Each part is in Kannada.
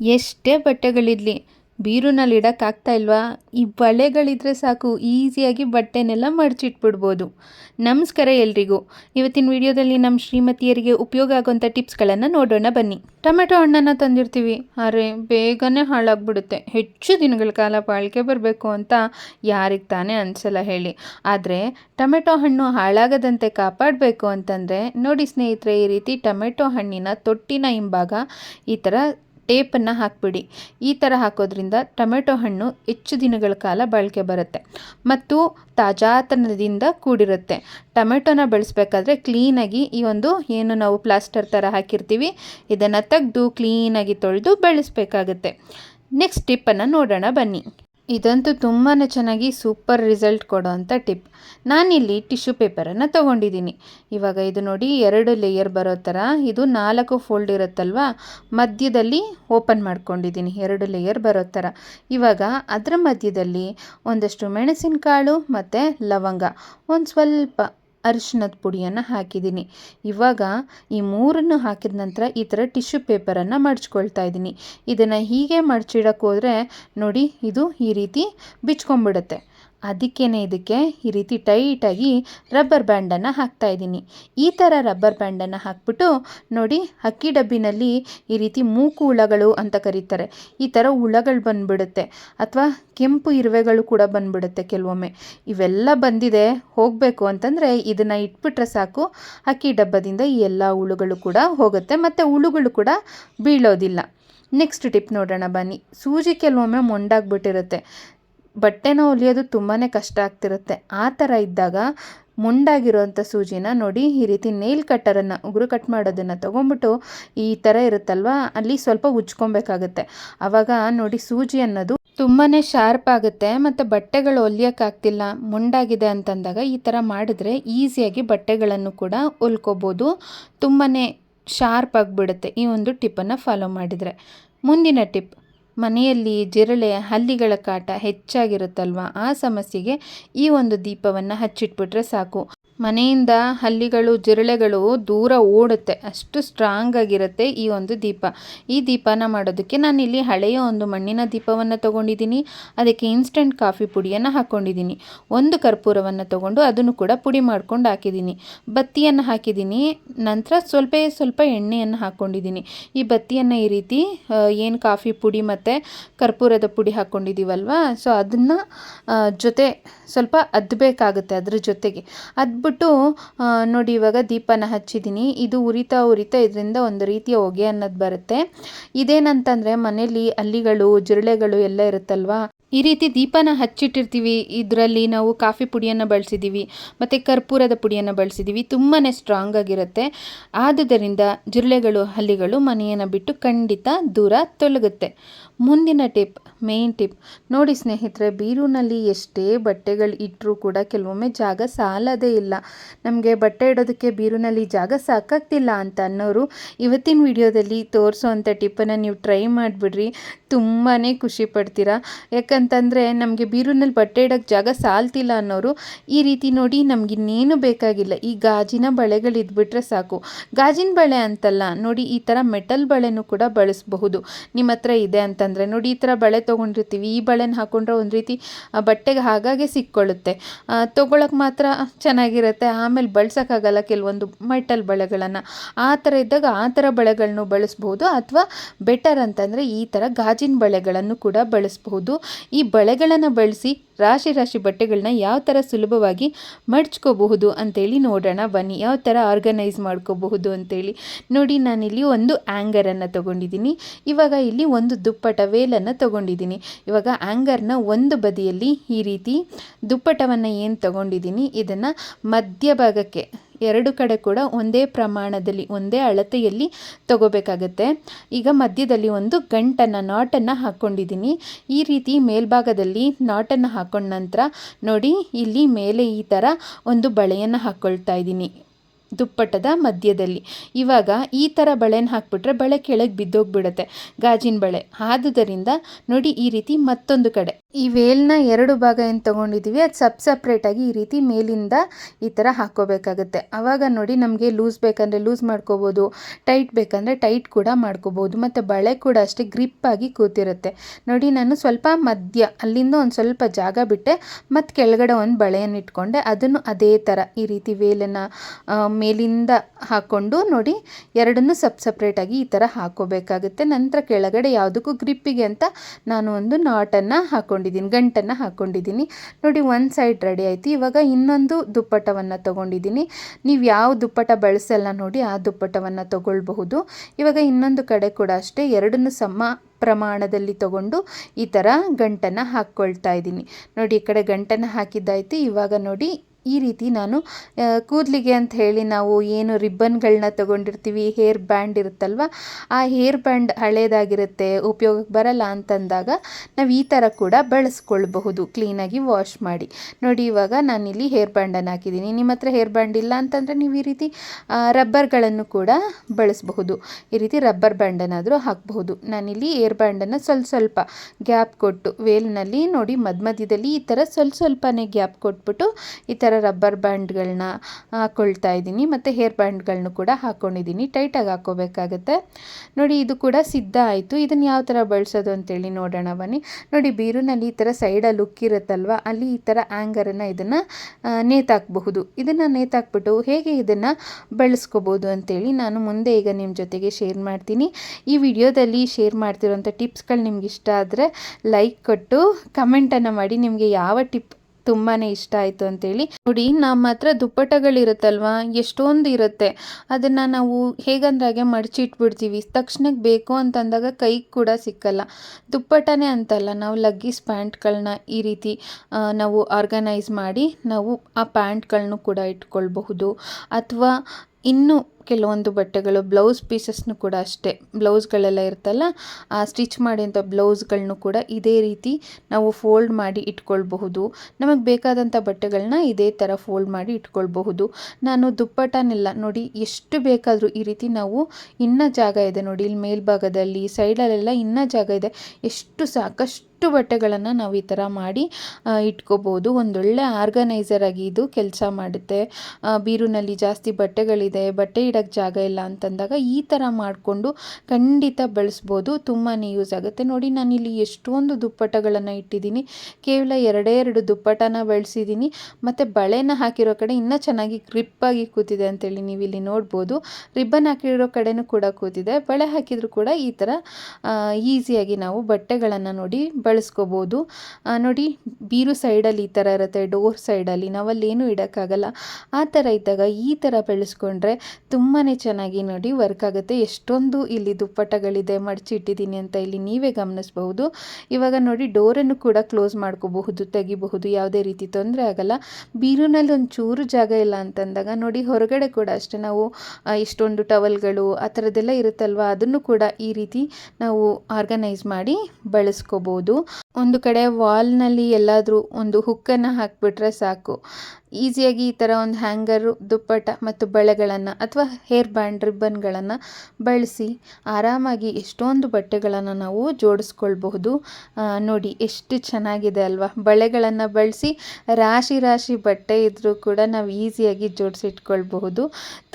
ಎಷ್ಟೇ ಬಟ್ಟೆಗಳಿರಲಿ, ಬೀರುನಲ್ಲಿ ಇಡೋಕ್ಕಾಗ್ತಾ ಇಲ್ವಾ? ಈ ಬಳೆಗಳಿದ್ರೆ ಸಾಕು, ಈಸಿಯಾಗಿ ಬಟ್ಟೆನೆಲ್ಲ ಮಡಚಿಟ್ಬಿಡ್ಬೋದು. ನಮಸ್ಕಾರ ಎಲ್ರಿಗೂ. ಇವತ್ತಿನ ವಿಡಿಯೋದಲ್ಲಿ ನಮ್ಮ ಶ್ರೀಮತಿಯರಿಗೆ ಉಪಯೋಗ ಆಗುವಂಥ ಟಿಪ್ಸ್ಗಳನ್ನು ನೋಡೋಣ ಬನ್ನಿ. ಟೊಮೆಟೊ ಹಣ್ಣನ್ನು ತಂದಿರ್ತೀವಿ. ಅರೆ, ಬೇಗನೆ ಹಾಳಾಗ್ಬಿಡುತ್ತೆ. ಹೆಚ್ಚು ದಿನಗಳ ಕಾಲ ಬಾಳಿಕೆ ಬರಬೇಕು ಅಂತ ಯಾರಿಗೆ ತಾನೇ ಅನಿಸಲ್ಲ ಹೇಳಿ. ಆದರೆ, ಟೊಮೆಟೊ ಹಣ್ಣು ಹಾಳಾಗದಂತೆ ಕಾಪಾಡಬೇಕು ಅಂತಂದರೆ, ನೋಡಿ ಸ್ನೇಹಿತರೆ, ಈ ರೀತಿ ಟೊಮೆಟೊ ಹಣ್ಣಿನ ತೊಟ್ಟಿನ ಹಿಂಭಾಗ ಈ ಥರ ಟೇಪನ್ನು ಹಾಕಿಬಿಡಿ. ಈ ಥರ ಹಾಕೋದ್ರಿಂದ ಟೊಮೆಟೊ ಹಣ್ಣು ಹೆಚ್ಚು ದಿನಗಳ ಕಾಲ ಬಾಳಿಕೆ ಬರುತ್ತೆ ಮತ್ತು ತಾಜಾತನದಿಂದ ಕೂಡಿರುತ್ತೆ. ಟೊಮೆಟೊನ ಬೆಳೆಸ್ಬೇಕಾದ್ರೆ ಕ್ಲೀನಾಗಿ ಈ ಒಂದು ಏನು ನಾವು ಪ್ಲಾಸ್ಟರ್ ಥರ ಹಾಕಿರ್ತೀವಿ, ಇದನ್ನು ತೆಗೆದು ಕ್ಲೀನಾಗಿ ತೊಳೆದು ಬೆಳೆಸ್ಬೇಕಾಗತ್ತೆ. ನೆಕ್ಸ್ಟ್ ಟಿಪ್ಪನ್ನು ನೋಡೋಣ ಬನ್ನಿ. ಇದಂತೂ ತುಂಬಾ ಚೆನ್ನಾಗಿ ಸೂಪರ್ ರಿಸಲ್ಟ್ ಕೊಡೋ ಅಂಥ ಟಿಪ್. ನಾನಿಲ್ಲಿ ಟಿಶ್ಯೂ ಪೇಪರನ್ನು ತೊಗೊಂಡಿದ್ದೀನಿ. ಇವಾಗ ಇದು ನೋಡಿ ಎರಡು ಲೇಯರ್ ಬರೋ ಥರ, ಇದು ನಾಲ್ಕು ಫೋಲ್ಡ್ ಇರುತ್ತಲ್ವ? ಮಧ್ಯದಲ್ಲಿ ಓಪನ್ ಮಾಡ್ಕೊಂಡಿದ್ದೀನಿ ಎರಡು ಲೇಯರ್ ಬರೋ ಥರ. ಇವಾಗ ಅದರ ಮಧ್ಯದಲ್ಲಿ ಒಂದಷ್ಟು ಮೆಣಸಿನಕಾಳು ಮತ್ತು ಲವಂಗ. ಒಂದು ಸ್ವಲ್ಪ ಅರಿಶಿನದ ಪುಡಿಯನ್ನು ಹಾಕಿದ್ದೀನಿ. ಇವಾಗ ಈ ಮೂರನ್ನು ಹಾಕಿದ ನಂತರ ಈ ಥರ ಟಿಶ್ಯೂ ಪೇಪರನ್ನು ಮಡಚ್ಕೊಳ್ತಾ ಇದ್ದೀನಿ. ಇದನ್ನು ಹೀಗೆ ಮಡಚಿಡೋಕ್ಕೋದ್ರೆ ನೋಡಿ, ಇದು ಈ ರೀತಿ ಬಿಚ್ಕೊಂಡ್ಬಿಡುತ್ತೆ. ಅದಕ್ಕೇ ಇದಕ್ಕೆ ಈ ರೀತಿ ಟೈಟಾಗಿ ರಬ್ಬರ್ ಬ್ಯಾಂಡನ್ನು ಹಾಕ್ತಾಯಿದ್ದೀನಿ ಈ ಥರ ರಬ್ಬರ್ ಬ್ಯಾಂಡನ್ನು ಹಾಕ್ಬಿಟ್ಟು ನೋಡಿ, ಅಕ್ಕಿ ಡಬ್ಬಿನಲ್ಲಿ ಈ ರೀತಿ ಮೂಕು ಹುಳಗಳು ಅಂತ ಕರೀತಾರೆ. ಈ ಥರ ಹುಳಗಳು ಬಂದುಬಿಡುತ್ತೆ. ಅಥವಾ ಕೆಂಪು ಇರುವೆಗಳು ಕೂಡ ಬಂದುಬಿಡುತ್ತೆ ಕೆಲವೊಮ್ಮೆ. ಇವೆಲ್ಲ ಬಂದಿದೆ, ಹೋಗಬೇಕು ಅಂತಂದರೆ ಇದನ್ನು ಇಟ್ಬಿಟ್ರೆ ಸಾಕು. ಅಕ್ಕಿ ಡಬ್ಬದಿಂದ ಈ ಎಲ್ಲ ಹುಳುಗಳು ಕೂಡ ಹೋಗುತ್ತೆ, ಮತ್ತು ಹುಳುಗಳು ಕೂಡ ಬೀಳೋದಿಲ್ಲ. ನೆಕ್ಸ್ಟ್ ಟಿಪ್ ನೋಡೋಣ ಬನ್ನಿ. ಸೂಜಿ ಕೆಲವೊಮ್ಮೆ ಮೊಂಡಾಗ್ಬಿಟ್ಟಿರುತ್ತೆ. ಬಟ್ಟೆನ ಹೊಲಿಯೋದು ತುಂಬಾ ಕಷ್ಟ ಆಗ್ತಿರುತ್ತೆ. ಆ ಥರ ಇದ್ದಾಗ ಮುಂಡಾಗಿರುವಂಥ ಸೂಜಿನ ನೋಡಿ ಈ ರೀತಿ ನೇಲ್ ಕಟ್ಟರನ್ನು ಉಗುರು ಕಟ್ ಮಾಡೋದನ್ನು ತೊಗೊಂಬಿಟ್ಟು ಈ ಥರ ಇರುತ್ತಲ್ವ? ಅಲ್ಲಿ ಸ್ವಲ್ಪ ಉಜ್ಕೊಬೇಕಾಗುತ್ತೆ ಆವಾಗ ನೋಡಿ ಸೂಜಿ ಅನ್ನೋದು ತುಂಬಾ ಶಾರ್ಪ್ ಆಗುತ್ತೆ ಮತ್ತು ಬಟ್ಟೆಗಳು ಹೊಲಿಯೋಕ್ಕಾಗ್ತಿಲ್ಲ ಮುಂಡಾಗಿದೆ ಅಂತಂದಾಗ ಈ ಥರ ಮಾಡಿದ್ರೆ ಈಸಿಯಾಗಿ ಬಟ್ಟೆಗಳನ್ನು ಕೂಡ ಹೊಲ್ಕೋಬೋದು ತುಂಬಾ ಶಾರ್ಪ್ ಆಗಿಬಿಡುತ್ತೆ. ಈ ಒಂದು ಟಿಪ್ಪನ್ನು ಫಾಲೋ ಮಾಡಿದರೆ. ಮುಂದಿನ ಟಿಪ್ ಮನೆಯಲ್ಲಿ ಜಿರಳೆ ಹಲ್ಲಿಗಳ ಕಾಟ ಹೆಚ್ಚಾಗಿರುತ್ತಲ್ವ? ಆ ಸಮಸ್ಯೆಗೆ ಈ ಒಂದು ದೀಪವನ್ನು ಹಚ್ಚಿಟ್ಬಿಟ್ರೆ ಸಾಕು. ಮನೆಯಿಂದ ಹಲ್ಲಿಗಳು, ಜಿರಳೆಗಳು ದೂರ ಓಡುತ್ತೆ. ಅಷ್ಟು ಸ್ಟ್ರಾಂಗ್ ಆಗಿರುತ್ತೆ ಈ ಒಂದು ದೀಪ. ಈ ದೀಪನ ಮಾಡೋದಕ್ಕೆ ನಾನಿಲ್ಲಿ ಹಳೆಯ ಒಂದು ಮಣ್ಣಿನ ದೀಪವನ್ನು ತೊಗೊಂಡಿದ್ದೀನಿ. ಅದಕ್ಕೆ ಇನ್ಸ್ಟೆಂಟ್ ಕಾಫಿ ಪುಡಿಯನ್ನು ಹಾಕ್ಕೊಂಡಿದ್ದೀನಿ ಒಂದು ಕರ್ಪೂರವನ್ನು ತೊಗೊಂಡು ಅದನ್ನು ಕೂಡ ಪುಡಿ ಮಾಡ್ಕೊಂಡು ಹಾಕಿದ್ದೀನಿ. ಬತ್ತಿಯನ್ನು ಹಾಕಿದ್ದೀನಿ. ನಂತರ ಸ್ವಲ್ಪ ಸ್ವಲ್ಪ ಎಣ್ಣೆಯನ್ನು ಹಾಕ್ಕೊಂಡಿದ್ದೀನಿ ಈ ಬತ್ತಿಯನ್ನು ಈ ರೀತಿ ಏನು ಕಾಫಿ ಪುಡಿ ಮತ್ತು ಕರ್ಪೂರದ ಪುಡಿ ಹಾಕ್ಕೊಂಡಿದ್ದೀವಲ್ವ ಸೊ ಅದನ್ನು ಜೊತೆ ಸ್ವಲ್ಪ ಅದ್ದಬೇಕಾಗುತ್ತೆ ಅದ್ರ ಜೊತೆಗೆ. ಅದ್ಬಿಟ್ಟು ನೋಡಿ ಇವಾಗ ದೀಪನ ಹಚ್ಚಿದ್ದೀನಿ. ಇದು ಉರಿತಾ ಉರಿತಾ ಇದರಿಂದ ಒಂದು ರೀತಿಯ ಹೊಗೆ ಅನ್ನೋದು ಬರುತ್ತೆ. ಇದೇನಂತಂದರೆ ಮನೇಲಿ ಹಲ್ಲಿಗಳು ಜಿರಳೆಗಳು ಎಲ್ಲ ಇರುತ್ತಲ್ವಾ? ಈ ರೀತಿ ದೀಪನ ಹಚ್ಚಿಟ್ಟಿರ್ತೀವಿ. ಇದರಲ್ಲಿ ನಾವು ಕಾಫಿ ಪುಡಿಯನ್ನು ಬಳಸಿದ್ದೀವಿ ಮತ್ತು ಕರ್ಪೂರದ ಪುಡಿಯನ್ನು ಬಳಸಿದ್ದೀವಿ ತುಂಬಾ ಸ್ಟ್ರಾಂಗ್ ಆಗಿರುತ್ತೆ. ಆದುದರಿಂದ ಜಿರಳೆಗಳು, ಹಲ್ಲಿಗಳು ಮನೆಯನ್ನು ಬಿಟ್ಟು ಖಂಡಿತ ದೂರ ತೊಲಗುತ್ತೆ. ಮುಂದಿನ ಟಿಪ್ ಮೇನ್ ಟಿಪ್ ನೋಡಿ ಸ್ನೇಹಿತರೆ ಬೀರೂನಲ್ಲಿ ಎಷ್ಟೇ ಬಟ್ಟೆಗಳು ಇಟ್ಟರೂ ಕೂಡ ಕೆಲವೊಮ್ಮೆ ಜಾಗ ಸಾಲದೇ ಇಲ್ಲ. ನಮಗೆ ಬಟ್ಟೆ ಇಡೋದಕ್ಕೆ ಬೀರೂನಲ್ಲಿ ಜಾಗ ಸಾಕಾಗ್ತಿಲ್ಲ ಅಂತ ಅನ್ನೋರು ಇವತ್ತಿನ ವಿಡಿಯೋದಲ್ಲಿ ತೋರಿಸೋ ಅಂಥ ಟಿಪ್ಪನ್ನು ನೀವು ಟ್ರೈ ಮಾಡಿಬಿಡ್ರಿ. ತುಂಬಾ ಖುಷಿ ಪಡ್ತೀರಾ. ಯಾಕಂತಂದರೆ ನಮಗೆ ಬೀರೂನಲ್ಲಿ ಬಟ್ಟೆ ಇಡೋಕ್ಕೆ ಜಾಗ ಸಾಲ್ತಿಲ್ಲ ಅನ್ನೋರು ಈ ರೀತಿ ನೋಡಿ ನಮಗೆ ಇನ್ನೇನು ಬೇಕಾಗಿಲ್ಲ. ಈ ಗಾಜಿನ ಬಳೆಗಳಿದ್ಬಿಟ್ರೆ ಸಾಕು. ಗಾಜಿನ ಬಳೆ ಅಂತಲ್ಲ, ನೋಡಿ ಈ ಥರ ಮೆಟಲ್ ಬಳೆನೂ ಕೂಡ ಬಳಸಬಹುದು. ನಿಮ್ಮ ಹತ್ರ ಇದೆ ಅಂತಂದರೆ, ನೋಡಿ ಈ ಥರ ಬಳೆ ತೊಗೊಂಡಿರ್ತೀವಿ. ಈ ಬಳೆನ ಹಾಕೊಂಡ್ರೆ ಒಂದು ರೀತಿ ಬಟ್ಟೆಗೆ ಹಾಗಾಗೆ ಸಿಕ್ಕೊಳ್ಳುತ್ತೆ. ತೊಗೊಳಕ್ಕೆ ಮಾತ್ರ ಚೆನ್ನಾಗಿರುತ್ತೆ. ಆಮೇಲೆ ಬಳಸೋಕ್ಕಾಗಲ್ಲ ಕೆಲವೊಂದು ಮೆಟಲ್ ಬಳೆಗಳನ್ನು. ಆ ಥರ ಇದ್ದಾಗ ಆ ಥರ ಬಳೆಗಳನ್ನು ಬಳಸ್ಬೋದು ಅಥವಾ ಬೆಟರ್ ಅಂತಂದರೆ ಈ ಥರ ಗಾಜಿನ ಬಳೆಗಳನ್ನು ಕೂಡ ಬಳಸಬಹುದು. ಈ ಬಳೆಗಳನ್ನು ಬಳಸಿ ರಾಶಿ ರಾಶಿ ಬಟ್ಟೆಗಳನ್ನ ಯಾವ ಥರ ಸುಲಭವಾಗಿ ಮಡ್ಚ್ಕೋಬಹುದು ಅಂತೇಳಿ ನೋಡೋಣ. ಬನ್ನಿ, ಯಾವ ಥರ ಆರ್ಗನೈಸ್ ಮಾಡ್ಕೋಬಹುದು ಅಂತೇಳಿ. ನೋಡಿ, ನಾನಿಲ್ಲಿ ಒಂದು ಆ್ಯಂಗರನ್ನು ತೊಗೊಂಡಿದ್ದೀನಿ. ಇವಾಗ ಇಲ್ಲಿ ಒಂದು ದುಪ್ಪಟ ವೇಲನ್ನು ತೊಗೊಂಡಿದ್ದೀನಿ. ಇವಾಗ ಆ್ಯಂಗರ್ನ ಒಂದು ಬದಿಯಲ್ಲಿ ಈ ರೀತಿ ದುಪ್ಪಟವನ್ನು ಏನು ತೊಗೊಂಡಿದ್ದೀನಿ? ಇದನ್ನು ಮಧ್ಯಭಾಗಕ್ಕೆ ಎರಡು ಕಡೆ ಕೂಡ ಒಂದೇ ಪ್ರಮಾಣದಲ್ಲಿ, ಒಂದೇ ಅಳತೆಯಲ್ಲಿ ತಗೋಬೇಕಾಗತ್ತೆ. ಈಗ ಮಧ್ಯದಲ್ಲಿ ಒಂದು ಗಂಟನ್ನು, ನಾಟನ್ನು ಹಾಕ್ಕೊಂಡಿದ್ದೀನಿ ಈ ರೀತಿ ಮೇಲ್ಭಾಗದಲ್ಲಿ ನಾಟನ್ನು ಹಾಕೊಂಡ ನಂತರ ನೋಡಿ, ಇಲ್ಲಿ ಮೇಲೆ ಈ ಥರ ಒಂದು ಬಳೆಯನ್ನು ಹಾಕ್ಕೊಳ್ತಾ ಇದ್ದೀನಿ. ದುಪ್ಪಟ್ಟದ ಮಧ್ಯದಲ್ಲಿ. ಇವಾಗ ಈ ಥರ ಬಳೆನ ಹಾಕ್ಬಿಟ್ರೆ ಬಳೆ ಕೆಳಗೆ ಬಿದ್ದೋಗ್ಬಿಡುತ್ತೆ. ಗಾಜಿನ ಬಳೆ. ಆದುದರಿಂದ ನೋಡಿ ಈ ರೀತಿ ಮತ್ತೊಂದು ಕಡೆ. ಈ ವೇಲ್ನ ಎರಡು ಭಾಗ ಏನು ತೊಗೊಂಡಿದ್ದೀವಿ ಅದು ಸಪ್ ಸಪ್ರೇಟಾಗಿ ಈ ರೀತಿ ಮೇಲಿಂದ ಈ ಥರ ಹಾಕ್ಕೋಬೇಕಾಗುತ್ತೆ. ಆವಾಗ ನೋಡಿ ನಮಗೆ ಲೂಸ್ ಬೇಕಂದರೆ ಲೂಸ್ ಮಾಡ್ಕೋಬೋದು, ಟೈಟ್ ಬೇಕಂದರೆ ಟೈಟ್ ಕೂಡ ಮಾಡ್ಕೋಬೋದು, ಮತ್ತು ಬಳೆ ಕೂಡ ಅಷ್ಟೇ ಗ್ರಿಪ್ಪಾಗಿ ಕೂತಿರುತ್ತೆ. ನೋಡಿ ನಾನು ಸ್ವಲ್ಪ ಮಧ್ಯ, ಅಲ್ಲಿಂದ ಒಂದು ಸ್ವಲ್ಪ ಜಾಗ ಬಿಟ್ಟೆ, ಮತ್ತು ಕೆಳಗಡೆ ಒಂದು ಬಳೆಯನ್ನು ಇಟ್ಕೊಂಡೆ ಅದನ್ನು ಅದೇ ಥರ ಈ ರೀತಿ ವೇಲನ್ನು ಮೇಲಿಂದ ಹಾಕ್ಕೊಂಡು ನೋಡಿ, ಎರಡನ್ನು ಸಪ್ ಸಪ್ರೇಟಾಗಿ ಈ ಥರ ಹಾಕೋಬೇಕಾಗುತ್ತೆ. ನಂತರ ಕೆಳಗಡೆ ಯಾವುದಕ್ಕೂ ಗ್ರಿಪ್ಪಿಗೆ ಅಂತ ನಾನು ಒಂದು ನಾಟನ್ನು ಹಾಕ್ಕೊಂಡಿದ್ದೀನಿ ಗಂಟನ್ನು ಹಾಕ್ಕೊಂಡಿದ್ದೀನಿ ನೋಡಿ ಒಂದು ಸೈಡ್ ರೆಡಿ ಆಯಿತು. ಇವಾಗ ಇನ್ನೊಂದು ದುಪ್ಪಟ್ಟವನ್ನು ತೊಗೊಂಡಿದ್ದೀನಿ. ನೀವು ಯಾವ ದುಪ್ಪಟ್ಟ ಬಳಸಲ್ಲ ನೋಡಿ, ಆ ದುಪ್ಪಟ್ಟವನ್ನು ತೊಗೊಳ್ಬಹುದು. ಇವಾಗ ಇನ್ನೊಂದು ಕಡೆ ಕೂಡ ಅಷ್ಟೇ ಎರಡನ್ನು ಸಮ ಪ್ರಮಾಣದಲ್ಲಿ ತಗೊಂಡು ಈ ಥರ ಗಂಟನ್ನು ಹಾಕ್ಕೊಳ್ತಾ ಇದ್ದೀನಿ. ನೋಡಿ, ಈ ಕಡೆ ಗಂಟನ್ನು ಹಾಕಿದ್ದಾಯಿತು. ಇವಾಗ ನೋಡಿ ಈ ರೀತಿ ನಾನು ಕೂದಲಿಗೆ ಅಂತ ಹೇಳಿ ನಾವು ಏನು ರಿಬ್ಬನ್ಗಳನ್ನ ತಗೊಂಡಿರ್ತೀವಿ, ಹೇರ್ ಬ್ಯಾಂಡ್ ಇರುತ್ತಲ್ವ, ಆ ಹೇರ್ ಬ್ಯಾಂಡ್ ಹಳೇದಾಗಿರುತ್ತೆ, ಉಪಯೋಗಕ್ಕೆ ಬರಲ್ಲ ಅಂತಂದಾಗ ನಾವು ಈ ಥರ ಕೂಡ ಬಳಸ್ಕೊಳ್ಬಹುದು, ಕ್ಲೀನಾಗಿ ವಾಶ್ ಮಾಡಿ. ನೋಡಿ ಇವಾಗ ನಾನಿಲ್ಲಿ ಹೇರ್ ಬ್ಯಾಂಡನ್ನು ಹಾಕಿದ್ದೀನಿ. ನಿಮ್ಮ ಹತ್ರ ಹೇರ್ ಬ್ಯಾಂಡ್ ಇಲ್ಲ ಅಂತಂದರೆ ನೀವು ಈ ರೀತಿ ರಬ್ಬರ್ಗಳನ್ನು ಕೂಡ ಬಳಸಬಹುದು. ಈ ರೀತಿ ರಬ್ಬರ್ ಬ್ಯಾಂಡನ್ನಾದರೂ ಹಾಕಬಹುದು. ನಾನಿಲ್ಲಿ ಏರ್ ಬ್ಯಾಂಡನ್ನು ಸ್ವಲ್ಪ ಸ್ವಲ್ಪ ಗ್ಯಾಪ್ ಕೊಟ್ಟು, ವೇಲ್ನಲ್ಲಿ ನೋಡಿ ಮಧ್ಯ ಮಧ್ಯದಲ್ಲಿ ಈ ಥರ ಸ್ವಲ್ಪ ಸ್ವಲ್ಪನೇ ಗ್ಯಾಪ್ ಕೊಟ್ಬಿಟ್ಟು ಈ ಥರ ರಬ್ಬರ್ ಬ್ಯಾಂಡ್ಗಳನ್ನ ಹಾಕ್ಕೊಳ್ತಾ ಇದ್ದೀನಿ ಮತ್ತು ಹೇರ್ ಬ್ಯಾಂಡ್ಗಳನ್ನು ಕೂಡ ಹಾಕ್ಕೊಂಡಿದ್ದೀನಿ ಟೈಟಾಗಿ ಹಾಕ್ಕೋಬೇಕಾಗತ್ತೆ. ನೋಡಿ, ಇದು ಕೂಡ ಸಿದ್ಧ ಆಯಿತು. ಇದನ್ನು ಯಾವ ಥರ ಬಳಸೋದು ಅಂತೇಳಿ ನೋಡೋಣ ಬನ್ನಿ. ನೋಡಿ, ಬೀರುನಲ್ಲಿ ಈ ಥರ ಸೈಡಲ್ಲಿ ಉಕ್ಕಿರುತ್ತಲ್ವ ಅಲ್ಲಿ ಈ ಥರ ಆ್ಯಂಗರನ್ನು ಇದನ್ನು ನೇತಾಕಬಹುದು. ಇದನ್ನು ನೇತಾಕ್ಬಿಟ್ಟು ಹೇಗೆ ಇದನ್ನು ಬಳಸ್ಕೋಬೋದು ಅಂತೇಳಿ ನಾನು ಮುಂದೆ ಈಗ ನಿಮ್ಮ ಜೊತೆಗೆ ಶೇರ್ ಮಾಡ್ತೀನಿ. ಈ ವಿಡಿಯೋದಲ್ಲಿ ಶೇರ್ ಮಾಡ್ತಿರೋಂಥ ಟಿಪ್ಸ್ಗಳು ನಿಮ್ಗೆ ಇಷ್ಟ ಆದರೆ ಲೈಕ್ ಕೊಟ್ಟು ಕಮೆಂಟನ್ನು ಮಾಡಿ. ನಿಮಗೆ ಯಾವ ಟಿಪ್ ತುಂಬಾ ಇಷ್ಟ ಆಯಿತು ಅಂತೇಳಿ. ನೋಡಿ, ನಮ್ಮ ಹತ್ರ ದುಪ್ಪಟ್ಟಗಳಿರುತ್ತಲ್ವಾ ಎಷ್ಟೊಂದು ಇರುತ್ತೆ. ಅದನ್ನು ನಾವು ಹೇಗಂದ್ರಾಗೆ ಮಡಚಿಟ್ಬಿಡ್ತೀವಿ. ತಕ್ಷಣಕ್ಕೆ ಬೇಕು ಅಂತಂದಾಗ ಕೈಗೆ ಕೂಡ ಸಿಕ್ಕಲ್ಲ. ದುಪ್ಪಟ್ಟನೇ ಅಂತಲ್ಲ, ನಾವು ಲಗ್ಗೀಸ್ ಪ್ಯಾಂಟ್ಗಳನ್ನ ಈ ರೀತಿ ನಾವು ಆರ್ಗನೈಸ್ ಮಾಡಿ ನಾವು ಆ ಪ್ಯಾಂಟ್ಗಳನ್ನು ಕೂಡ ಇಟ್ಕೊಳ್ಬಹುದು. ಅಥವಾ ಇನ್ನು ಕೆಲವೊಂದು ಬಟ್ಟೆಗಳು, ಬ್ಲೌಸ್ ಪೀಸಸ್ನು ಕೂಡ ಅಷ್ಟೇ. ಬ್ಲೌಸ್ಗಳೆಲ್ಲ ಇರುತ್ತಲ್ಲ ಆ ಸ್ಟಿಚ್ ಮಾಡಿದಂಥ ಬ್ಲೌಸ್ಗಳನ್ನು ಕೂಡ ಇದೇ ರೀತಿ ನಾವು ಫೋಲ್ಡ್ ಮಾಡಿ ಇಟ್ಕೊಳ್ಬಹುದು. ನಮಗೆ ಬೇಕಾದಂಥ ಬಟ್ಟೆಗಳನ್ನ ಇದೇ ಥರ ಫೋಲ್ಡ್ ಮಾಡಿ ಇಟ್ಕೊಳ್ಬಹುದು. ನಾನು ದುಪ್ಪಟ್ಟನೆಲ್ಲ. ನೋಡಿ, ಎಷ್ಟು ಬೇಕಾದರೂ ಈ ರೀತಿ ನಾವು ಇನ್ನೂ ಜಾಗ ಇದೆ ನೋಡಿ, ಇಲ್ಲಿ ಮೇಲ್ಭಾಗದಲ್ಲಿ, ಸೈಡಲ್ಲೆಲ್ಲ ಇನ್ನೂ ಜಾಗ ಇದೆ. ಎಷ್ಟು ಸಾಕಷ್ಟು ಬಟ್ಟೆಗಳನ್ನು ನಾವು ಈ ಥರ ಮಾಡಿ ಇಟ್ಕೋಬೋದು ಒಂದೊಳ್ಳೆ ಆರ್ಗನೈಸರ್ ಆಗಿ ಇದು ಕೆಲಸ ಮಾಡುತ್ತೆ. ಬೀರುನಲ್ಲಿ ಜಾಸ್ತಿ ಬಟ್ಟೆಗಳಿದೆ, ಬಟ್ಟೆ ಇಡೋಕ್ಕೆ ಜಾಗ ಇಲ್ಲ ಅಂತಂದಾಗ ಈ ಥರ ಮಾಡಿಕೊಂಡು ಖಂಡಿತ ಬೆಳೆಸ್ಬೋದು. ತುಂಬಾ ಯೂಸ್ ಆಗುತ್ತೆ. ನೋಡಿ, ನಾನಿಲ್ಲಿ ಎಷ್ಟೊಂದು ದುಪ್ಪಟ್ಟಗಳನ್ನು ಇಟ್ಟಿದ್ದೀನಿ. ಕೇವಲ ಎರಡೇ ಎರಡು ದುಪ್ಪಟ್ಟನ ಬೆಳೆಸಿದ್ದೀನಿ. ಮತ್ತು ಬಳೆನ ಹಾಕಿರೋ ಕಡೆ ಇನ್ನೂ ಚೆನ್ನಾಗಿ ಕ್ರಿಪ್ಪಾಗಿ ಕೂತಿದೆ ಅಂತೇಳಿ ನೀವು ಇಲ್ಲಿ ನೋಡ್ಬೋದು. ರಿಬ್ಬನ್ ಹಾಕಿರೋ ಕಡೆನೂ ಕೂಡ ಕೂತಿದೆ. ಬಳೆ ಹಾಕಿದರೂ ಕೂಡ ಈ ಥರ ಈಸಿಯಾಗಿ ನಾವು ಬಟ್ಟೆಗಳನ್ನು ನೋಡಿ ಬಳಸ್ಕೋಬೋದು. ನೋಡಿ, ಬೀರು ಸೈಡಲ್ಲಿ ಈ ಥರ ಇರುತ್ತೆ. ಡೋರ್ ಸೈಡಲ್ಲಿ. ನಾವಲ್ಲೇನು ಇಡೋಕ್ಕಾಗಲ್ಲ. ಆ ಥರ ಇದ್ದಾಗ ಈ ಥರ ಬೆಳೆಸ್ಕೊಂಡ್ರೆ ತುಂಬಾ ಚೆನ್ನಾಗಿ ನೋಡಿ ವರ್ಕ್ ಆಗುತ್ತೆ. ಎಷ್ಟೊಂದು ಇಲ್ಲಿ ದುಪ್ಪಟ್ಟಗಳಿದೆ, ಮಡಚಿಟ್ಟಿದ್ದೀನಿ ಅಂತ ಇಲ್ಲಿ ನೀವೇ ಗಮನಿಸಬಹುದು. ಇವಾಗ ನೋಡಿ ಡೋರನ್ನು ಕೂಡ ಕ್ಲೋಸ್ ಮಾಡ್ಕೋಬಹುದು, ತೆಗಿಬಹುದು, ಯಾವುದೇ ರೀತಿ ತೊಂದರೆ ಆಗಲ್ಲ. ಬೀರುನಲ್ಲಿ ಒಂದು ಚೂರು ಜಾಗ ಇಲ್ಲ ಅಂತಂದಾಗ ನೋಡಿ ಹೊರಗಡೆ ಕೂಡ ಅಷ್ಟೇ ನಾವು ಎಷ್ಟೊಂದು ಟವಲ್ಗಳು ಆ ಥರದ್ದೆಲ್ಲ ಇರುತ್ತಲ್ವ? ಅದನ್ನು ಕೂಡ ಈ ರೀತಿ ನಾವು ಆರ್ಗನೈಸ್ ಮಾಡಿ ಬಳಸ್ಕೋಬೋದು ಒಂದು ಕಡೆ ವಾಲ್ನಲ್ಲಿ ಎಲ್ಲಾದರೂ ಒಂದು ಹುಕ್ಕನ್ನು ಹಾಕಿಬಿಟ್ರೆ ಸಾಕು. ಈಸಿಯಾಗಿ ಈ ಥರ ಒಂದು ಹ್ಯಾಂಗರು ದುಪ್ಪಟ ಮತ್ತು ಬಳೆಗಳನ್ನು ಅಥವಾ ಹೇರ್ ಬ್ಯಾಂಡ್ ರಿಬ್ಬನ್ಗಳನ್ನು ಬಳಸಿ ಆರಾಮಾಗಿ ಎಷ್ಟೊಂದು ಬಟ್ಟೆಗಳನ್ನು ನಾವು ಜೋಡಿಸ್ಕೊಳ್ಬಹುದು. ನೋಡಿ ಎಷ್ಟು ಚೆನ್ನಾಗಿದೆ ಅಲ್ವಾ? ಬಳೆಗಳನ್ನು ಬಳಸಿ ರಾಶಿ ರಾಶಿ ಬಟ್ಟೆ ಇದ್ದರೂ ಕೂಡ ನಾವು ಈಸಿಯಾಗಿ ಜೋಡಿಸಿಟ್ಕೊಳ್ಬಹುದು.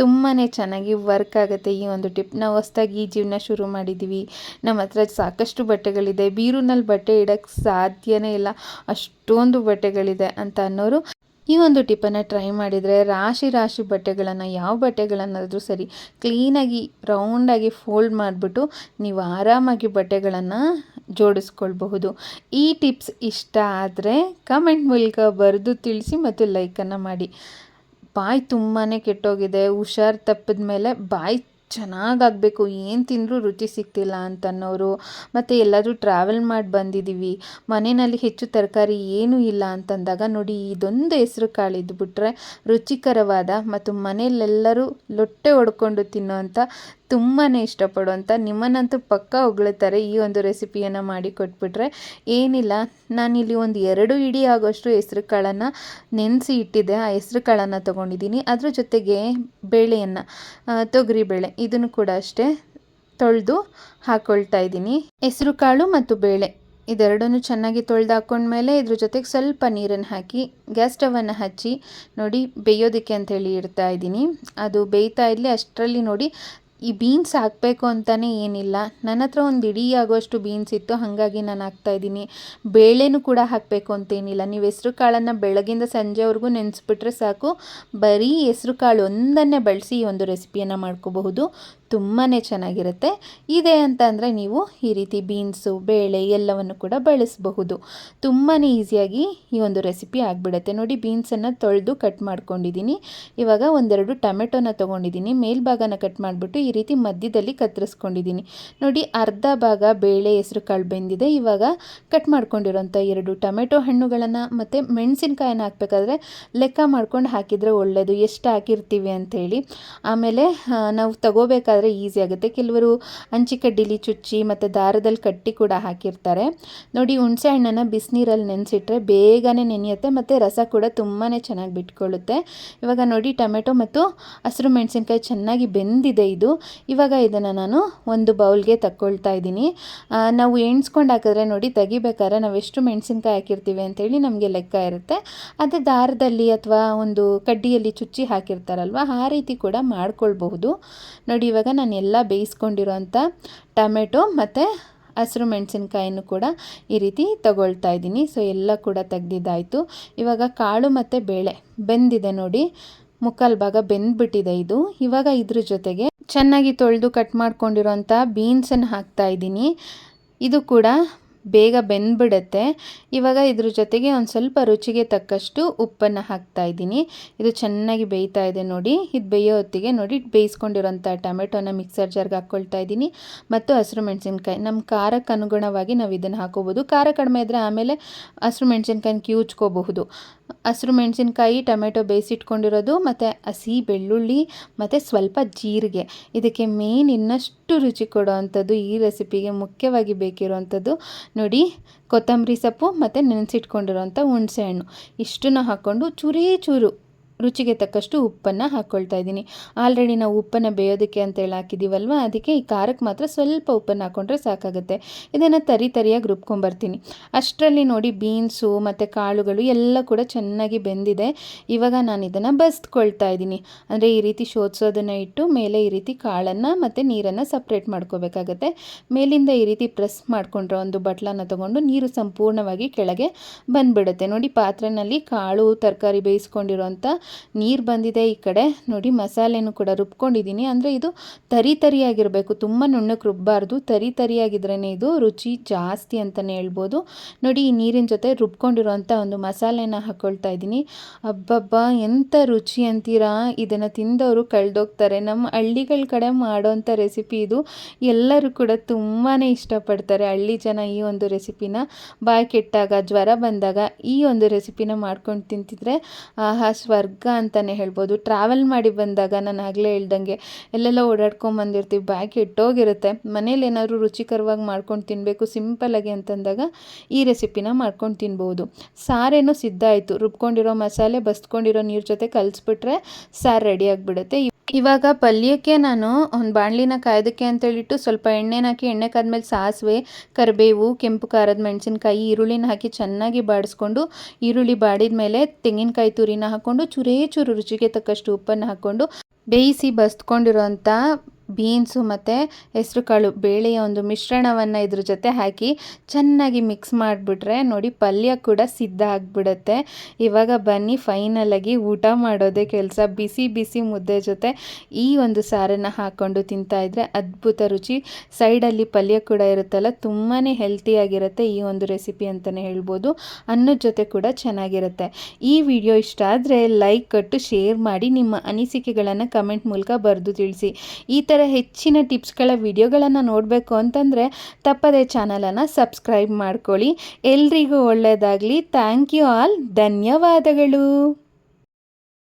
ತುಂಬಾ ಚೆನ್ನಾಗಿ ವರ್ಕ್ ಆಗುತ್ತೆ ಈ ಒಂದು ಟಿಪ್. ನಾವು ಹೊಸ್ದಾಗಿ ಈ ಜೀವನ ಶುರು ಮಾಡಿದ್ದೀವಿ. ನಮ್ಮ ಹತ್ರ ಸಾಕಷ್ಟು ಬಟ್ಟೆಗಳಿದೆ. ಬೀರೂನಲ್ಲಿ ಬಟ್ಟೆ ಇಡೋಕ್ಕೆ ಸಾಧ್ಯನೇ ಇಲ್ಲ. ಅಷ್ಟೊಂದು ಬಟ್ಟೆಗಳಿದೆ ಅಂತ ಅನ್ನೋರು ಈ ಒಂದು ಟಿಪ್ಪನ್ನು ಟ್ರೈ ಮಾಡಿದರೆ ರಾಶಿ ರಾಶಿ ಬಟ್ಟೆಗಳನ್ನು ಯಾವ ಬಟ್ಟೆಗಳನ್ನಾದರೂ ಸರಿ ಕ್ಲೀನಾಗಿ ರೌಂಡಾಗಿ ಫೋಲ್ಡ್ ಮಾಡಿಬಿಟ್ಟು ನೀವು ಆರಾಮಾಗಿ ಬಟ್ಟೆಗಳನ್ನು ಜೋಡಿಸ್ಕೊಳ್ಬಹುದು. ಈ ಟಿಪ್ಸ್ ಇಷ್ಟ ಆದರೆ ಕಮೆಂಟ್ ಮೂಲಕ ಬರೆದು ತಿಳಿಸಿ ಮತ್ತು ಲೈಕನ್ನು ಮಾಡಿ. ಬಾಯಿ ತುಂಬಾ ಕೆಟ್ಟೋಗಿದೆ, ಹುಷಾರು ತಪ್ಪಿದ ಮೇಲೆ ಬಾಯಿ ಚೆನ್ನಾಗಾಗಬೇಕು, ಏನು ತಿಂದರೂ ರುಚಿ ಸಿಗ್ತಿಲ್ಲ ಅಂತನ್ನೋರು. ಮತ್ತು ಎಲ್ಲಾದರೂ ಟ್ರಾವೆಲ್ ಮಾಡಿ ಬಂದಿದ್ದೀವಿ ಮನೆಯಲ್ಲಿ ಹೆಚ್ಚು ತರಕಾರಿ ಏನೂ ಇಲ್ಲ ಅಂತಂದಾಗ ನೋಡಿ ಇದೊಂದು ಹೆಸರು ಕಾಳು ಬಿಟ್ಟರೆ ರುಚಿಕರವಾದ ಮತ್ತು ಮನೆಯಲ್ಲೆಲ್ಲರೂ ಲೊಟ್ಟೆ ಹೊಡ್ಕೊಂಡು ತಿನ್ನೋವಂಥ ತುಂಬಾ ಇಷ್ಟಪಡುವಂಥ ನಿಮ್ಮನ್ನಂತೂ ಪಕ್ಕ ಹೊಗಳುತ್ತಾರೆ ಈ ಒಂದು ರೆಸಿಪಿಯನ್ನು ಮಾಡಿ ಕೊಟ್ಬಿಟ್ರೆ. ಏನಿಲ್ಲ, ನಾನಿಲ್ಲಿ ಒಂದು ಎರಡು ಇಡಿ ಆಗೋಷ್ಟು ಹೆಸ್ರು ಕಾಳನ್ನು ನೆನೆಸಿ ಇಟ್ಟಿದ್ದೆ. ಆ ಹೆಸ್ರು ಕಾಳನ್ನು ತೊಗೊಂಡಿದ್ದೀನಿ. ಅದ್ರ ಜೊತೆಗೆ ಬೇಳೆಯನ್ನು ತೊಗರಿಬೇಳೆ. ಇದನ್ನು ಕೂಡ ಅಷ್ಟೇ ತೊಳೆದು ಹಾಕ್ಕೊಳ್ತಾ ಇದ್ದೀನಿ. ಹೆಸರು ಕಾಳು ಮತ್ತು ಬೇಳೆ. ಇದೆರಡನ್ನು ಚೆನ್ನಾಗಿ ತೊಳೆದು ಹಾಕ್ಕೊಂಡ್ಮೇಲೆ ಇದ್ರ ಜೊತೆಗೆ ಸ್ವಲ್ಪ ನೀರನ್ನು ಹಾಕಿ, ಗ್ಯಾಸ್ ಸ್ಟವನ್ನು ಹಚ್ಚಿ ನೋಡಿ ಬೇಯೋದಕ್ಕೆ ಅಂತೇಳಿ ಇಡ್ತಾ ಇದ್ದೀನಿ. ಅದು ಬೇಯ್ತಾ ಇರಲಿ, ಅಷ್ಟರಲ್ಲಿ ನೋಡಿ ಈ ಬೀನ್ಸ್ ಹಾಕಬೇಕು ಅಂತಲೇ ಏನಿಲ್ಲ. ನನ್ನ ಹತ್ರ ಒಂದು ಇಡೀ ಆಗೋಷ್ಟು ಬೀನ್ಸ್ ಇತ್ತು, ಹಾಗಾಗಿ ನಾನು ಹಾಕ್ತಾಯಿದ್ದೀನಿ ಬೇಳೆನೂ ಕೂಡ ಹಾಕಬೇಕು ಅಂತೇನಿಲ್ಲ ನೀವು ಹೆಸ್ರು ಕಾಳನ್ನು ಬೆಳಗಿಂದ ಸಂಜೆವರೆಗೂ ನೆನೆಸ್ಬಿಟ್ರೆ ಸಾಕು. ಬರೀ ಹೆಸ್ರು ಕಾಳು ಒಂದನ್ನೇ ಬಳಸಿ ಈ ಒಂದು ರೆಸಿಪಿಯನ್ನು ಮಾಡ್ಕೋಬಹುದು. ತುಂಬಾ ಚೆನ್ನಾಗಿರುತ್ತೆ. ಇದೆ ಅಂತ ಅಂದರೆ ನೀವು ಈ ರೀತಿ ಬೀನ್ಸು, ಬೇಳೆ ಎಲ್ಲವನ್ನು ಕೂಡ ಬಳಸಬಹುದು. ತುಂಬಾ ಈಸಿಯಾಗಿ ಈ ಒಂದು ರೆಸಿಪಿ ಆಗಿಬಿಡುತ್ತೆ. ನೋಡಿ, ಬೀನ್ಸನ್ನು ತೊಳೆದು ಕಟ್ ಮಾಡ್ಕೊಂಡಿದ್ದೀನಿ. ಇವಾಗ ಒಂದೆರಡು ಟೊಮೆಟೊನ ತೊಗೊಂಡಿದ್ದೀನಿ. ಮೇಲ್ಭಾಗನ ಕಟ್ ಮಾಡಿಬಿಟ್ಟು ಈ ರೀತಿ ಮಧ್ಯದಲ್ಲಿ ಕತ್ತರಿಸ್ಕೊಂಡಿದ್ದೀನಿ. ನೋಡಿ, ಅರ್ಧ ಭಾಗ ಬೇಳೆ ಹೆಸರು ಕಾಳು ಬೆಂದಿದೆ. ಇವಾಗ ಕಟ್ ಮಾಡ್ಕೊಂಡಿರೋಂಥ ಎರಡು ಟೊಮೆಟೊ ಹಣ್ಣುಗಳನ್ನು ಮತ್ತು ಮೆಣಸಿನ್ಕಾಯನ್ನು ಹಾಕಬೇಕಾದ್ರೆ ಲೆಕ್ಕ ಮಾಡ್ಕೊಂಡು ಹಾಕಿದರೆ ಒಳ್ಳೆಯದು ಎಷ್ಟು ಹಾಕಿರ್ತೀವಿ ಅಂಥೇಳಿ. ಆಮೇಲೆ ನಾವು ತಗೋಬೇಕಾದ್ರೆ ಈಸಿ ಆಗುತ್ತೆ. ಕೆಲವರು ಅಂಚಿಕಡ್ಡಿಲಿ ಚುಚ್ಚಿ ಮತ್ತು ದಾರದಲ್ಲಿ ಕಟ್ಟಿ ಕೂಡ ಹಾಕಿರ್ತಾರೆ. ನೋಡಿ ಹುಣಸೆ ಹಣ್ಣನ್ನು ಬಿಸಿನೀರಲ್ಲಿ ನೆನೆಸಿಟ್ರೆ ಬೇಗನೆ ನೆನೆಯುತ್ತೆ ಮತ್ತು ರಸ ಕೂಡ ತುಂಬಾ ಚೆನ್ನಾಗಿ ಬಿಟ್ಕೊಳ್ಳುತ್ತೆ. ಇವಾಗ ನೋಡಿ ಟೊಮೆಟೊ ಮತ್ತು ಹಸಿರು ಮೆಣಸಿನ್ಕಾಯಿ ಚೆನ್ನಾಗಿ ಬೆಂದಿದೆ ಇದು. ಇವಾಗ ಇದನ್ನು ನಾನು ಒಂದು ಬೌಲ್ಗೆ ತಕ್ಕೊಳ್ತಾ ಇದ್ದೀನಿ. ನಾವು ಎಣ್ಸ್ಕೊಂಡು ಹಾಕಿದ್ರೆ ನೋಡಿ ತೆಗಿಬೇಕಾದ್ರೆ ನಾವು ಎಷ್ಟು ಮೆಣಸಿನ್ಕಾಯಿ ಹಾಕಿರ್ತೀವಿ ಅಂತೇಳಿ ನಮಗೆ ಲೆಕ್ಕ ಇರುತ್ತೆ. ಅದೇ ದಾರದಲ್ಲಿ ಅಥವಾ ಒಂದು ಕಡ್ಡಿಯಲ್ಲಿ ಚುಚ್ಚಿ ಹಾಕಿರ್ತಾರಲ್ವ, ಆ ರೀತಿ ಕೂಡ ಮಾಡ್ಕೊಳ್ಬಹುದು. ನೋಡಿ ಇವಾಗ ನಾನು ಎಲ್ಲ ಬೇಯಿಸ್ಕೊಂಡಿರೋಂಥ ಟೊಮೆಟೊ ಮತ್ತು ಹಸಿರು ಮೆಣಸಿನ್ಕಾಯನ್ನು ಕೂಡ ಈ ರೀತಿ ತಗೊಳ್ತಾ ಇದ್ದೀನಿ. ಸೊ, ಎಲ್ಲ ಕೂಡ ತೆಗ್ದಿದ್ದಾಯಿತು. ಇವಾಗ ಕಾಳು ಮತ್ತು ಬೇಳೆ ಬೆಂದಿದೆ ನೋಡಿ. ಮುಕ್ಕಾಲು ಭಾಗ ಬೆಂದ್ಬಿಟ್ಟಿದೆ ಇದು. ಇವಾಗ ಇದ್ರ ಜೊತೆಗೆ ಚೆನ್ನಾಗಿ ತೊಳೆದು ಕಟ್ ಮಾಡ್ಕೊಂಡಿರೋಂಥ ಬೀನ್ಸನ್ನು ಹಾಕ್ತಾ ಇದ್ದೀನಿ. ಇದು ಕೂಡ ಬೇಗ ಬೆಂದ್ಬಿಡುತ್ತೆ. ಇವಾಗ ಇದ್ರ ಜೊತೆಗೆ ಒಂದು ಸ್ವಲ್ಪ ರುಚಿಗೆ ತಕ್ಕಷ್ಟು ಉಪ್ಪನ್ನು ಹಾಕ್ತಾ ಇದ್ದೀನಿ. ಇದು ಚೆನ್ನಾಗಿ ಬೇಯ್ತಾ ಇದೆ ನೋಡಿ. ಇದು ಬೇಯೋ ಹೊತ್ತಿಗೆ ನೋಡಿ ಬೇಯಿಸ್ಕೊಂಡಿರೋಂಥ ಟೊಮೆಟೊನ ಮಿಕ್ಸರ್ ಜಾರ್ಗೆ ಹಾಕ್ಕೊಳ್ತಾ ಇದ್ದೀನಿ. ಮತ್ತು ಹಸಿರು ಮೆಣಸಿನ್ಕಾಯಿ ನಮ್ಮ ಖಾರಕ್ಕೆ ಅನುಗುಣವಾಗಿ ನಾವು ಇದನ್ನು ಹಾಕೋಬೋದು. ಖಾರ ಕಡಿಮೆ ಇದ್ದರೆ ಆಮೇಲೆ ಹಸಿರು ಮೆಣಸಿನ್ಕಾಯಿನ ಕಿವುಚ್ಕೋಬಹುದು ಹಸಿರು ಮೆಣಸಿನ್ಕಾಯಿ, ಟೊಮೆಟೊ ಬೇಯಿಸಿಟ್ಕೊಂಡಿರೋದು ಮತ್ತು ಹಸಿ ಬೆಳ್ಳುಳ್ಳಿ, ಮತ್ತು ಸ್ವಲ್ಪ ಜೀರಿಗೆ. ಇದಕ್ಕೆ ಮೇನ್ ಇನ್ನಷ್ಟು ರುಚಿ ಕೊಡೋವಂಥದ್ದು ಈ ರೆಸಿಪಿಗೆ ಮುಖ್ಯವಾಗಿ ಬೇಕಿರುವಂಥದ್ದು ನೋಡಿ, ಕೊತ್ತಂಬರಿ ಸೊಪ್ಪು ಮತ್ತು ನೆನೆಸಿಟ್ಕೊಂಡಿರೋಂಥ ಹುಣಸೆಹಣ್ಣು ಇಷ್ಟನ್ನು ಹಾಕ್ಕೊಂಡು ಚೂರೇ ಚೂರು ರುಚಿಗೆ ತಕ್ಕಷ್ಟು ಉಪ್ಪನ್ನು ಹಾಕ್ಕೊಳ್ತಾ ಇದ್ದೀನಿ. ಆಲ್ರೆಡಿ ನಾವು ಉಪ್ಪನ್ನು ಬೇಯೋದಕ್ಕೆ ಅಂತೇಳಿ ಹಾಕಿದ್ದೀವಲ್ವ? ಅದಕ್ಕೆ ಈ ಖಾರಕ್ಕೆ ಮಾತ್ರ ಸ್ವಲ್ಪ ಉಪ್ಪನ್ನು ಹಾಕ್ಕೊಂಡ್ರೆ ಸಾಕಾಗುತ್ತೆ. ಇದನ್ನು ತರಿ ತರಿಯಾಗಿ ರುಬ್ಕೊಂಬರ್ತೀನಿ. ಅಷ್ಟರಲ್ಲಿ ನೋಡಿ ಬೀನ್ಸು ಮತ್ತು ಕಾಳುಗಳು ಎಲ್ಲ ಕೂಡ ಚೆನ್ನಾಗಿ ಬೆಂದಿದೆ. ಇವಾಗ ನಾನು ಇದನ್ನು ಬಸ್ಕೊಳ್ತಾ ಇದ್ದೀನಿ. ಅಂದರೆ ಈ ರೀತಿ ಶೋಧಿಸೋದನ್ನು ಇಟ್ಟು ಮೇಲೆ ಈ ರೀತಿ ಕಾಳನ್ನು ಮತ್ತು ನೀರನ್ನು ಸಪ್ರೇಟ್ ಮಾಡ್ಕೋಬೇಕಾಗತ್ತೆ. ಮೇಲಿಂದ ಈ ರೀತಿ ಪ್ರೆಸ್ ಮಾಡಿಕೊಂಡ್ರೆ ಒಂದು ಬಟ್ಲನ್ನು ತೊಗೊಂಡು ನೀರು ಸಂಪೂರ್ಣವಾಗಿ ಕೆಳಗೆ ಬಂದುಬಿಡುತ್ತೆ. ನೋಡಿ ಪಾತ್ರೆಯಲ್ಲಿ ಕಾಳು, ತರಕಾರಿ ಬೇಯಿಸ್ಕೊಂಡಿರೋಂಥ ನೀರು ಬಂದಿದೆ ಈ ಕಡೆ. ನೋಡಿ, ಮಸಾಲೆನೂ ಕೂಡ ರುಬ್ಕೊಂಡಿದ್ದೀನಿ ಅಂದರೆ ಇದು ತರಿ ತರಿಯಾಗಿರಬೇಕು. ತುಂಬ ನುಣ್ಣಕ್ಕೆ ರುಬ್ಬಾರ್ದು. ತರಿ ತರಿಯಾಗಿದ್ರೇ ಇದು ರುಚಿ ಜಾಸ್ತಿ ಅಂತಲೇ ಹೇಳ್ಬೋದು. ನೋಡಿ, ಈ ನೀರಿನ ಜೊತೆ ರುಬ್ಕೊಂಡಿರುವಂಥ ಒಂದು ಮಸಾಲೆನ ಹಾಕ್ಕೊಳ್ತಾ ಇದ್ದೀನಿ ಅಬ್ಬಬ್ಬ ಎಂಥ ರುಚಿ ಅಂತೀರಾ? ಇದನ್ನು ತಿಂದವರು ಕಳೆದೋಗ್ತಾರೆ. ನಮ್ಮ ಹಳ್ಳಿಗಳ ಕಡೆ ಮಾಡೋವಂಥ ರೆಸಿಪಿ ಇದು. ಎಲ್ಲರೂ ಕೂಡ ತುಂಬಾ ಇಷ್ಟಪಡ್ತಾರೆ ಹಳ್ಳಿ ಜನ ಈ ಒಂದು ರೆಸಿಪಿನ. ಬಾಯಿ ಕೆಟ್ಟಾಗ, ಜ್ವರ ಬಂದಾಗ ಈ ಒಂದು ರೆಸಿಪಿನ ಮಾಡ್ಕೊಂಡು ತಿಂತಿದ್ರೆ ಆಹಾ, ಸ್ವರ್ಗ ಸ್ವರ್ಗ ಅಂತಲೇ ಹೇಳ್ಬೋದು. ಟ್ರಾವೆಲ್ ಮಾಡಿ ಬಂದಾಗ ನಾನು ಆಗಲೇ ಹೇಳ್ದಂಗೆ ಎಲ್ಲೆಲ್ಲ ಓಡಾಡ್ಕೊಂಬಂದಿರ್ತೀವಿ ಬ್ಯಾಗ್ ಇಟ್ಟೋಗಿರುತ್ತೆ ಮನೇಲಿ ಏನಾದರೂ ರುಚಿಕರವಾಗಿ ಮಾಡ್ಕೊಂಡು ತಿನ್ನಬೇಕು ಸಿಂಪಲ್ಲಾಗಿ ಅಂತಂದಾಗ ಈ ರೆಸಿಪಿನ ಮಾಡ್ಕೊಂಡು ತಿನ್ಬೋದು. ಸಾರೇನು ಸಿದ್ಧ ಆಯಿತು. ರುಬ್ಕೊಂಡಿರೋ ಮಸಾಲೆ, ಬಸ್ಕೊಂಡಿರೋ ನೀರು ಜೊತೆ ಕಲಿಸ್ಬಿಟ್ರೆ ಸಾರು ರೆಡಿ ಆಗಿಬಿಡುತ್ತೆ. ಇವಾಗ ಪಲ್ಯಕ್ಕೆ ನಾನು ಒಂದು ಬಾಣಲಿನ ಕಾಯೋದಕ್ಕೆ ಅಂತೇಳಿಟ್ಟು ಸ್ವಲ್ಪ ಎಣ್ಣೆನ ಹಾಕಿ, ಎಣ್ಣೆ ಕಾದ್ಮೇಲೆ ಸಾಸಿವೆ, ಕರಿಬೇವು, ಕೆಂಪು ಖಾರದ ಮೆಣಸಿನ್ಕಾಯಿ, ಈರುಳ್ಳಿನ ಹಾಕಿ ಚೆನ್ನಾಗಿ ಬಾಡಿಸ್ಕೊಂಡು, ಈರುಳ್ಳಿ ಬಾಡಿದ ಮೇಲೆ ತೆಂಗಿನಕಾಯಿ ತುರಿನ ಹಾಕ್ಕೊಂಡು ಚೂರೇ ಚೂರು ರುಚಿಗೆ ತಕ್ಕಷ್ಟು ಉಪ್ಪನ್ನು ಹಾಕ್ಕೊಂಡು ಬೇಯಿಸಿ ಬಸ್ಕೊಂಡಿರೋಂಥ ಬೀನ್ಸು ಮತ್ತು ಹೆಸ್ರು ಕಾಳು ಬೇಳೆಯ ಒಂದು ಮಿಶ್ರಣವನ್ನು ಇದ್ರ ಜೊತೆ ಹಾಕಿ ಚೆನ್ನಾಗಿ ಮಿಕ್ಸ್ ಮಾಡಿಬಿಟ್ರೆ ನೋಡಿ ಪಲ್ಯ ಕೂಡ ಸಿದ್ಧ ಆಗಿಬಿಡುತ್ತೆ. ಇವಾಗ ಬನ್ನಿ ಫೈನಲಾಗಿ ಊಟ ಮಾಡೋದೇ ಕೆಲಸ. ಬಿಸಿ ಬಿಸಿ ಮುದ್ದೆ ಜೊತೆ ಈ ಒಂದು ಸಾರನ್ನು ಹಾಕ್ಕೊಂಡು ತಿಂತಾಯಿದ್ರೆ ಅದ್ಭುತ ರುಚಿ. ಸೈಡಲ್ಲಿ ಪಲ್ಯ ಕೂಡ ಇರುತ್ತಲ್ಲ ತುಂಬಾ ಹೆಲ್ತಿಯಾಗಿರುತ್ತೆ ಈ ಒಂದು ರೆಸಿಪಿ ಅಂತಲೇ ಹೇಳ್ಬೋದು. ಅನ್ನದ ಜೊತೆ ಕೂಡ ಚೆನ್ನಾಗಿರುತ್ತೆ. ಈ ವಿಡಿಯೋ ಇಷ್ಟ ಆದರೆ ಲೈಕ್ ಕೊಟ್ಟು ಶೇರ್ ಮಾಡಿ ನಿಮ್ಮ ಅನಿಸಿಕೆಗಳನ್ನು ಕಮೆಂಟ್ ಮೂಲಕ ಬರೆದು ತಿಳಿಸಿ. ಈ ಥರ ಹೆಚ್ಚಿನ ಟಿಪ್ಸ್ಗಳ ವಿಡಿಯೋಗಳನ್ನು ನೋಡಬೇಕು ಅಂತಂದರೆ ತಪ್ಪದೇ ಚಾನಲನ್ನು ಸಬ್ಸ್ಕ್ರೈಬ್ ಮಾಡ್ಕೊಳ್ಳಿ. ಎಲ್ರಿಗೂ ಒಳ್ಳೆಯದಾಗಲಿ. Thank you all. ಧನ್ಯವಾದಗಳು.